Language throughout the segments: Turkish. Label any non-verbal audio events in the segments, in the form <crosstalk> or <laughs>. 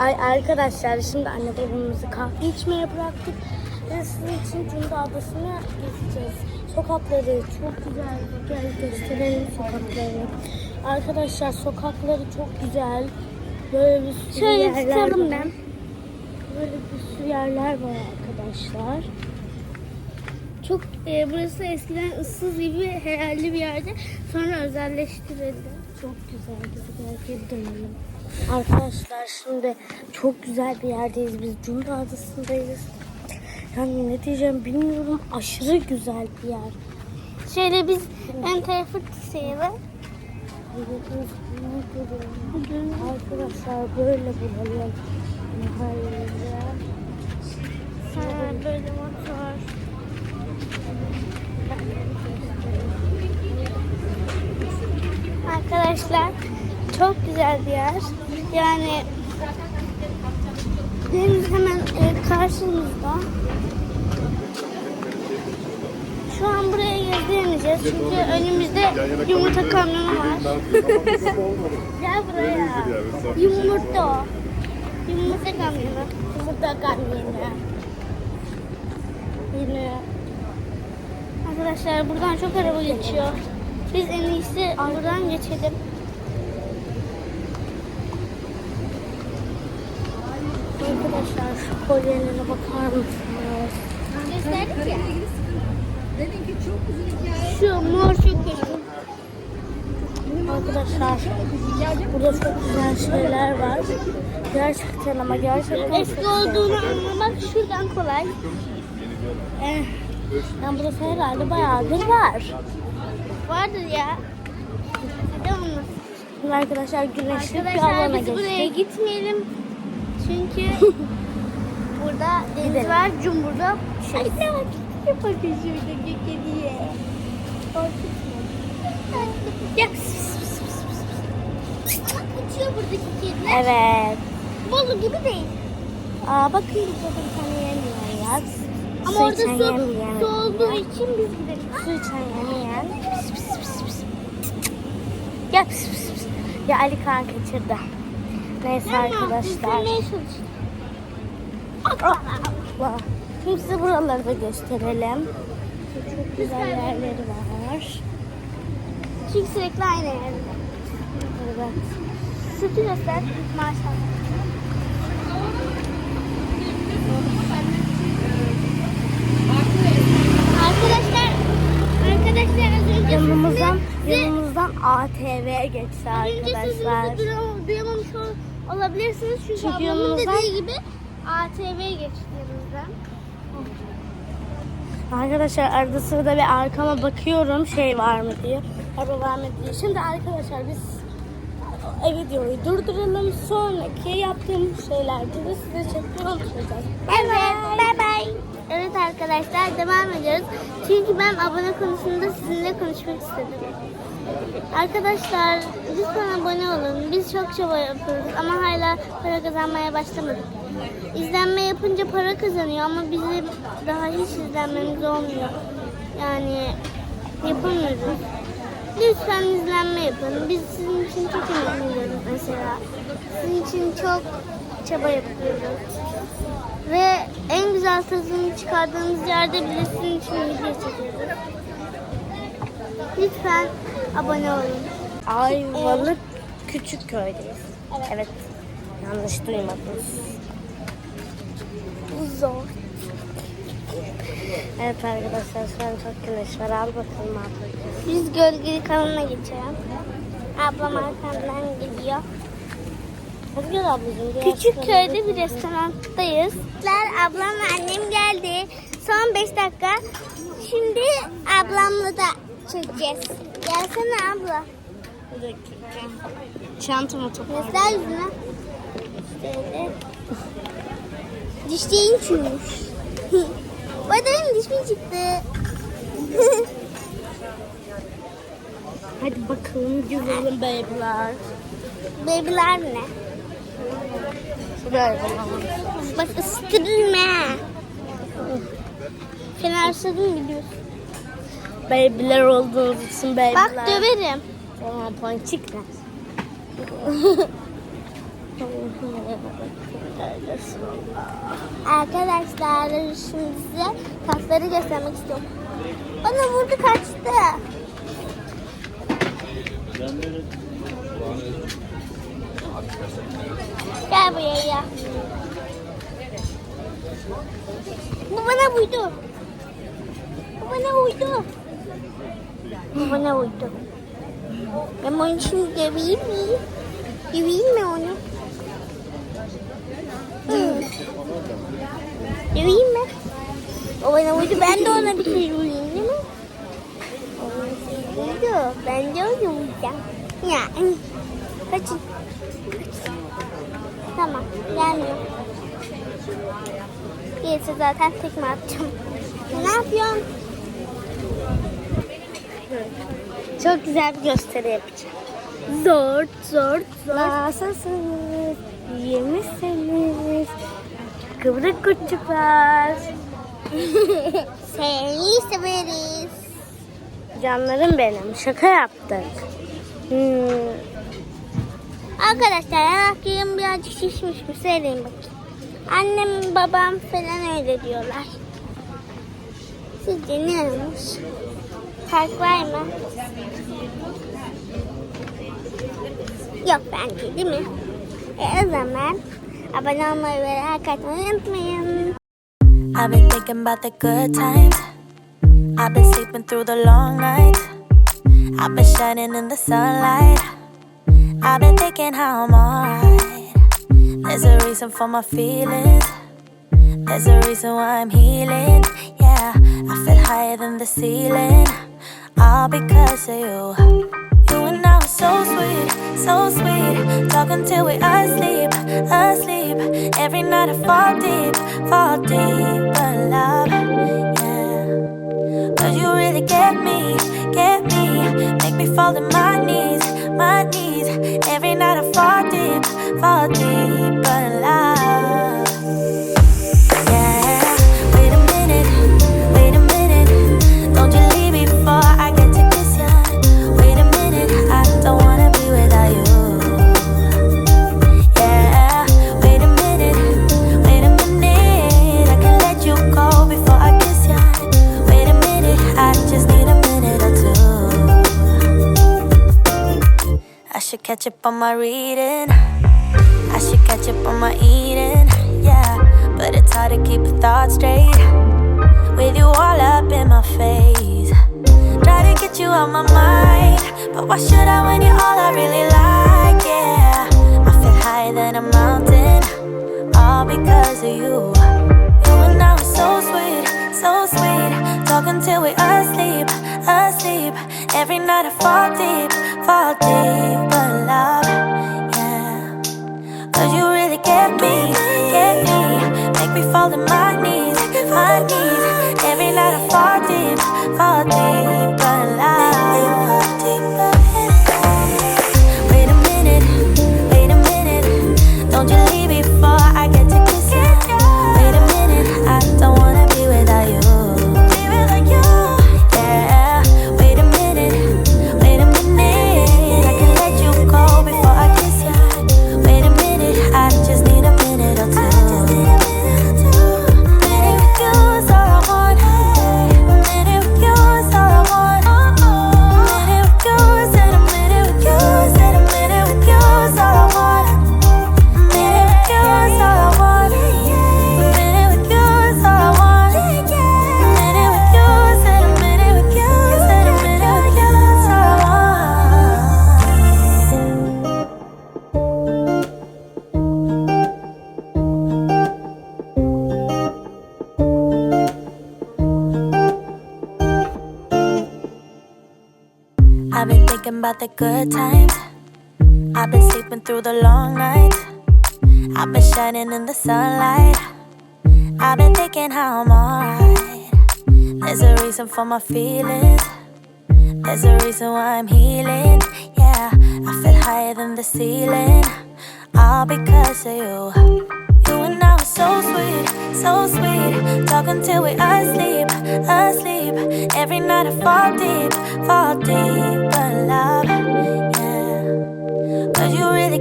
Ay arkadaşlar şimdi anne babamızı kahve içmeye bıraktık. Ve sizin için Cunda Adası'na gideceğiz. Sokakları çok güzel. Gel gösterelim sokakları. Arkadaşlar sokakları çok güzel. Böyle bir sürü Şöyle yerler tutalım var. ben. Böyle bir sürü yerler var arkadaşlar. Çok e, burası eskiden ıssız gibi herhalde bir yerde. Sonra özelleştirildi. Çok güzel. Güzel geri dönelim. Arkadaşlar şimdi çok güzel bir yerdeyiz. Biz Cunda Adası'ndayız. Yani ne diyeceğim bilmiyorum. Aşırı güzel bir yer. Şöyle biz ön tarafı sayalım. Arkadaşlar böyle bulalım. Sonra böyle motor. Arkadaşlar çok güzel bir yer. Yani deniz hemen e, karşımızda. Şu an buraya gezdiremeyeceğiz çünkü önümüzde yumurta kamyonu var. <laughs> Gel buraya. Yumurta o. Yumurta kamyonu. Yumurta kamyonu. Yine. Arkadaşlar buradan çok araba geçiyor. Biz en iyisi buradan geçelim. Arkadaşlar şu kolyelere bakar mısınız? Gösterdik ya. Şu mor çok. Arkadaşlar burada çok güzel şeyler var. Gerçekten ama gerçekten Eski çok olduğunu anlamak şuradan kolay. Eh, yani burası herhalde bayağıdır var. Vardır ya. Şimdi arkadaşlar güneşli bir Arkadaşlar alana biz buraya geçtik. gitmeyelim. Çünkü burada deniz var. Cumbur'da şey. Ay ne bak. Bakın şuradaki kediye. Ya. Bak uçuyor buradaki kediler. Evet. Bolu gibi değil. Aa bakın burada bir tane yemeyen yer. Ama Su orada su, su olduğu için biz gidelim. Su içen yemeyen. Ya pis, pis, pis. Ya Ali Kaan kaçırdı. Neyse arkadaşlar. Bitirmeye çalıştık. Vah. Şimdi size buraları da gösterelim. Çok güzel yerleri var. Çünkü sürekli aynı yerde. Evet. Sütü göster. Maşallah. Arkadaşlar, arkadaşlar az önce Yanımızdan, yanımızdan ATV geçti önce arkadaşlar. sözünüzü duyam- duyamamış olabilirsiniz. Çünkü, Çünkü ablamın yanımızdan- dediği gibi ATV geçti yanımızdan. Arkadaşlar arada sırada bir arkama bakıyorum şey var mı diye. Araba var mı diye. Şimdi arkadaşlar biz e, videoyu durduralım. Sonraki yaptığımız şeylerde de size çekmeyi unutmayacağız. Evet, bye bye. Evet arkadaşlar devam ediyoruz. Çünkü ben abone konusunda sizinle konuşmak istedim. Arkadaşlar lütfen abone olun. Biz çok çaba yapıyoruz ama hala para kazanmaya başlamadık. İzlenme yapınca para kazanıyor ama bizim daha hiç izlenmemiz olmuyor. Yani yapamıyoruz. Lütfen izlenme yapın. Biz sizin için çok emek mesela. Sizin için çok çaba yapıyoruz. Ve en güzel sözünü çıkardığımız yerde bile sizin için video çekiyoruz. Lütfen abone olun. Ayvalık küçük köydeyiz. Evet. Yanlış duymadınız. Bu zor. Evet arkadaşlar şu an çok güneş var. Al bakalım ablacığım. Biz gölgelik alana geçelim. Ablam arkamdan gidiyor. Ablacığım. Küçük köyde bir restoranttayız. Ablam ve annem geldi. Son 5 dakika. Şimdi ablamla da çekeceğiz. Gelsene abla. Bir dakika. Çantamı toparlayayım. Göster yüzüne. Şöyle. Dişlerin çürümüş. <laughs> Bu arada benim dişim çıktı. <laughs> Hadi bakalım güzelim babyler. Babyler ne? Şuraya bakalım. Bak ısıtırma. Fenersizim biliyorsun. Babyler olduğunuz için babyler. Bak döverim. Tamam ponçikler. Arkadaşlar şimdi size kasları göstermek istiyorum. Bana vurdu kaçtı. Gel buraya ya. Bu bana vurdu. Bu bana vurdu. Bana vurdu. Ben onun için döveyim mi? Döveyim mi onu? Hı. Döveyim mi? O bana vurdu. Ben de ona bir şey vurayım değil mi? O bana bir şey. Ben de onu vuracağım. Ya. Kaçın. Tamam. Gelmiyor. Gelirse zaten tekme atacağım. Ne yapıyorsun? Çok güzel bir gösteri yapacağım. Zor, zor, zor. Nasılsınız? İyi misiniz? Kıvrık kurtçuklar. <laughs> Seni severiz. Canlarım benim. Şaka yaptık. Hmm. Arkadaşlar yanaklarım birazcık şişmiş mi? Söyleyin bakayım. Annem babam falan öyle diyorlar. Sizce ne olmuş? I've been thinking about the good times. I've been sleeping through the long nights. I've been shining in the sunlight. I've been thinking how I'm alright. There's a reason for my feelings. There's a reason why I'm healing. Yeah, I feel higher than the ceiling. All because of you. You and I were so sweet, so sweet. Talking till we asleep, asleep. Every night I fall deep, fall deep. But love, yeah. Cause you really get me, get me. Make me fall to my knees, my knees. Every night I fall deep, fall deep. Should catch up on my reading. I should catch up on my eating. Yeah, but it's hard to keep a thought straight with you all up in my face. Try to get you out my mind, but why should I when you're all I really like? Yeah, I feel higher than a mountain, all because of you. You and I were so sweet, so sweet, talking till we're asleep, asleep. Every night I fall deep, fall deep, about the good times. I've been sleeping through the long nights. I've been shining in the sunlight. I've been thinking how I'm alright. There's a reason for my feelings. There's a reason why I'm healing. Yeah, I feel higher than the ceiling. All because of you. You and I were so sweet, so sweet. Talking till we asleep, asleep. Every night I fall deep, fall deep.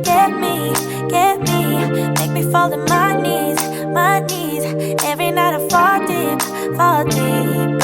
Get me, get me, make me fall to my knees, my knees. Every night I fall deep, fall deep.